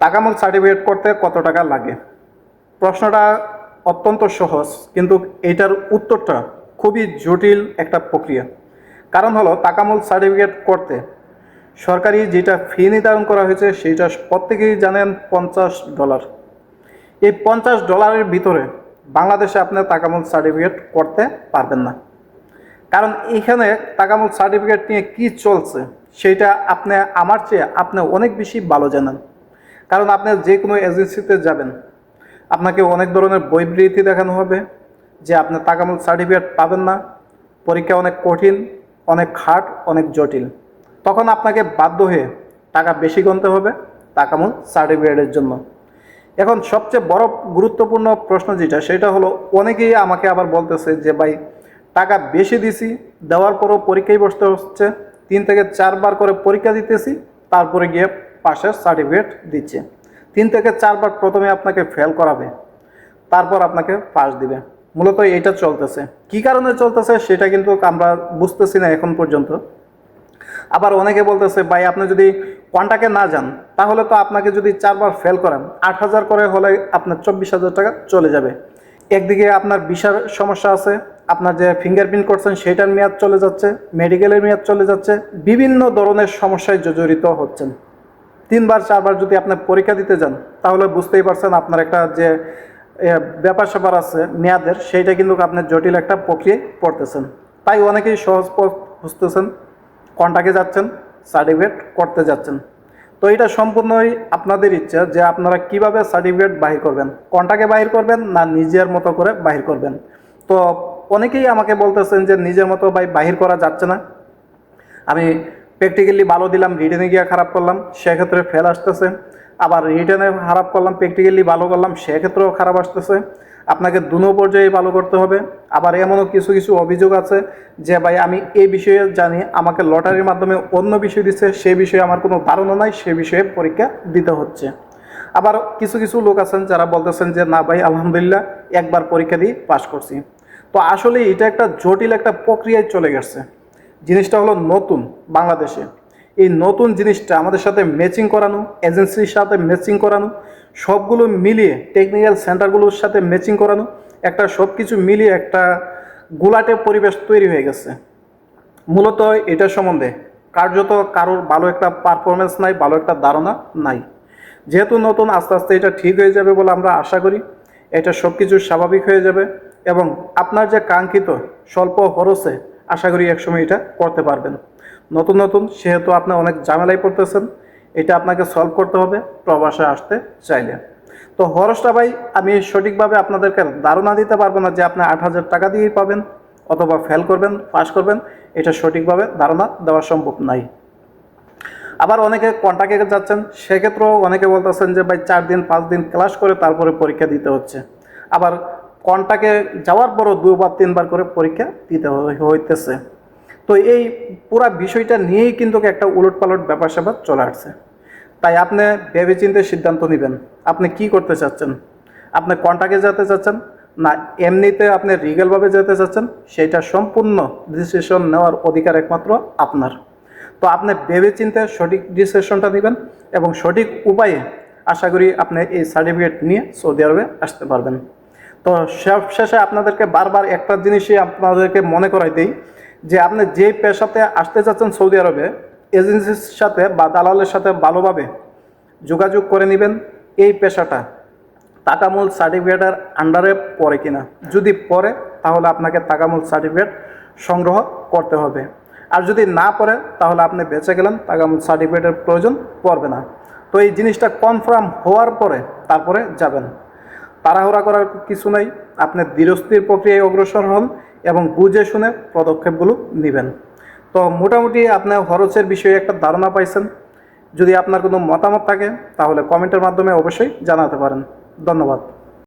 টাকামূল certificate করতে কত টাকা লাগে? প্রশ্নটা অত্যন্ত সহজ, কিন্তু এটার উত্তরটা খুবই জটিল একটা প্রক্রিয়া। কারণ হলো, টাকামূল সার্টিফিকেট করতে সরকারি যেটা ফি নির্ধারণ করা হয়েছে সেইটা প্রত্যেকেই জানেন পঞ্চাশ ডলার। এই পঞ্চাশ ডলারের ভিতরে বাংলাদেশে আপনি টাকামূল সার্টিফিকেট করতে পারবেন না। কারণ এখানে টাকামূল সার্টিফিকেট নিয়ে কি চলছে, সেটা আপনি, আমার চেয়ে আপনি অনেক বেশি ভালো জানেন। কারণ আপনি যে কোনো এজেন্সিতে যাবেন, আপনাকে অনেক ধরনের বৈবৃতি দেখানো হবে যে আপনি টাকামূল সার্টিফিকেট পাবেন না, পরীক্ষা অনেক কঠিন, অনেক খাট, অনেক জটিল। তখন আপনাকে বাধ্য হয়ে টাকা বেশি গুনতে হবে টাকামূল সার্টিফিকেটের জন্য। এখন সবচেয়ে বড় গুরুত্বপূর্ণ প্রশ্ন যেটা, সেটা হলো অনেকেই আমাকে আবার বলতেছে যে, ভাই, টাকা বেশি দিছি, দেওয়ার পরও পরীক্ষায় বসতে হচ্ছে, তিন থেকে চারবার করে পরীক্ষা দিতেছি, তারপরে গিয়ে পাশের সার্টিফিকেট দিচ্ছে। তিন থেকে চারবার প্রথমে আপনাকে ফেল করাবে, তারপর আপনাকে পাস দিবে। মূলত এটা চলতেছে। কি কারণে চলতেছে সেটা কিন্তু আমরা বুঝতেছি না এখন পর্যন্ত। আবার অনেকে বলতেছে, ভাই, আপনি যদি কন্টাকে না যান, তাহলে তো আপনাকে যদি চারবার ফেল করেন, আট হাজার করে হলে আপনার চব্বিশ হাজার টাকা চলে যাবে। একদিকে আপনার বিশার সমস্যা আছে, আপনার যে ফিঙ্গারপ্রিন্ট করছেন সেটার মেয়াদ চলে যাচ্ছে মেডিকেলের মেয়াদ চলে যাচ্ছে, বিভিন্ন ধরনের সমস্যায় জর্জরিত হচ্ছেন। তিনবার, চারবার যদি আপনি পরীক্ষা দিতে যান, তাহলে বুঝতেই পারছেন আপনার একটা যে ব্যাপার স্যাপার আছে, মেয়াদের, সেইটা কিন্তু আপনার জটিল একটা প্রক্রিয়ায় পড়তেছেন। তাই অনেকেই সহজ পথ খুঁজতেছেন, কন্টাকে যাচ্ছেন সার্টিফিকেট করতে যাচ্ছেন। তো এটা সম্পূর্ণই আপনাদের ইচ্ছা যে আপনারা কীভাবে সার্টিফিকেট বাহির করবেন, কন্টাকে বাহির করবেন না নিজের মতো করে বাহির করবেন। তো অনেকেই আমাকে বলতেছেন যে নিজের মতো বাহির করা যাচ্ছে না। আমি প্র্যাকটিক্যালি ভালো দিলাম রিটার্নে গিয়ে খারাপ করলাম, সেক্ষেত্রে ফেল আসতেছে। আবার রিটার্নে খারাপ করলাম প্র্যাকটিক্যালি ভালো করলাম, সেক্ষেত্রেও খারাপ আসতেছে। আপনাকে দুনো পর্যায়ে ভালো করতে হবে। আবার এমনও কিছু কিছু অভিযোগ আছে যে, ভাই, আমি এই বিষয়ে জানি, আমাকে লটারির মাধ্যমে অন্য বিষয় দিচ্ছে, সে বিষয়ে আমার কোনো ধারণা নাই, সে বিষয়ে পরীক্ষা দিতে হচ্ছে। আবার কিছু কিছু লোক আছেন যারা বলতেছেন যে, না ভাই, আলহামদুলিল্লাহ, একবার পরীক্ষা দিয়ে পাশ করছি। তো আসলে এটা একটা জটিল একটা প্রক্রিয়ায় চলে গেছে। জিনিসটা হলো নতুন। বাংলাদেশে। এই নতুন জিনিসটা আমাদের সাথে ম্যাচিং করানো এজেন্সির সাথে ম্যাচিং করানো, সবগুলো মিলিয়ে টেকনিক্যাল সেন্টারগুলোর সাথে ম্যাচিং করানো, একটা সব কিছু মিলিয়ে একটা গোলাটে পরিবেশ তৈরি হয়ে গেছে। মূলত এটা সম্বন্ধে কার্যত কারোর ভালো একটা পারফরমেন্স নাই, ভালো একটা ধারণা নাই। যেহেতু নতুন, আস্তে আস্তে এটা ঠিক হয়ে যাবে বলে আমরা আশা করি, এটা সব কিছু স্বাভাবিক হয়ে যাবে এবং আপনার যে কাঙ্ক্ষিত স্বল্প খরচে আশা করি একসময় এটা করতে পারবেন। নতুন নতুন, সেহেতু আপনি অনেক ঝামেলায় পড়তেছেন, এটা আপনাকে সলভ করতে হবে প্রবাসে আসতে চাইলে। তো খরচটা ভাই, আমি সঠিকভাবে আপনাদেরকে ধারণা দিতে পারব না যে আপনি আট হাজার টাকা দিয়েই পাবেন অথবা ফেল করবেন পাস করবেন, এটা সঠিকভাবে ধারণা দেওয়া সম্ভব নাই। আবার অনেকে কন্টাক্টে যাচ্ছেন, সেক্ষেত্রেও অনেকে বলতেছেন যে ভাই, চার দিন, পাঁচ দিন ক্লাস করে তারপরে পরীক্ষা দিতে হচ্ছে। আবার কন্টাক্টে যাওয়ার পরও দুবার, তিনবার করে পরীক্ষা দিতে হইতেছে। তো এই পুরা বিষয়টা নিয়েই কিন্তু একটা উলট পালট ব্যাপার স্যাপার চলে আসছে। তাই আপনি ভেবেচিন্তে সিদ্ধান্ত নেবেন, আপনি কি করতে চাচ্ছেন? আপনি কন্টাক্টে যেতে চাচ্ছেন? না, এমনিতে আপনি রিগেলভাবে যেতে চাচ্ছেন, সেটা সম্পূর্ণ ডিসিশন নেওয়ার অধিকার একমাত্র আপনার। তো আপনি ভেবেচিন্তে সঠিক ডিসিশনটা নেবেন এবং সঠিক উপায়ে আশা করি আপনি এই সার্টিফিকেট নিয়ে সৌদি আরবে আসতে পারবেন। তো সব শেষে আপনাদেরকে বারবার একটা জিনিসই আপনাদেরকে মনে করাই দিই, যে আপনি যে পেশাতে আসতে চাচ্ছেন সৌদি আরবে, এজেন্সির সাথে বা দালালের সাথে ভালোভাবে যোগাযোগ করে নেবেন এই পেশাটা। তাকামূল সার্টিফিকেটের আন্ডারে পড়ে কিনা। যদি পড়ে, তাহলে আপনাকে তাকামূল সার্টিফিকেট সংগ্রহ করতে হবে। আর যদি না পড়ে, তাহলে আপনি বেঁচে গেলেন, তাকামূল সার্টিফিকেটের প্রয়োজন পড়বে না। তো এই জিনিসটা কনফার্ম হওয়ার পরে তারপরে যাবেন। তাড়াহুড়া করার কিছু নেই। আপনি ধীরস্থির প্রক্রিয়ায় অগ্রসর হন এবং বুঝে শুনে পদক্ষেপগুলো নেবেন। তো মোটামুটি আপনার খরচের বিষয়ে একটা ধারণা পাইছেন। যদি আপনার কোনো মতামত থাকে, তাহলে কমেন্টের মাধ্যমে অবশ্যই জানাতে পারেন। ধন্যবাদ।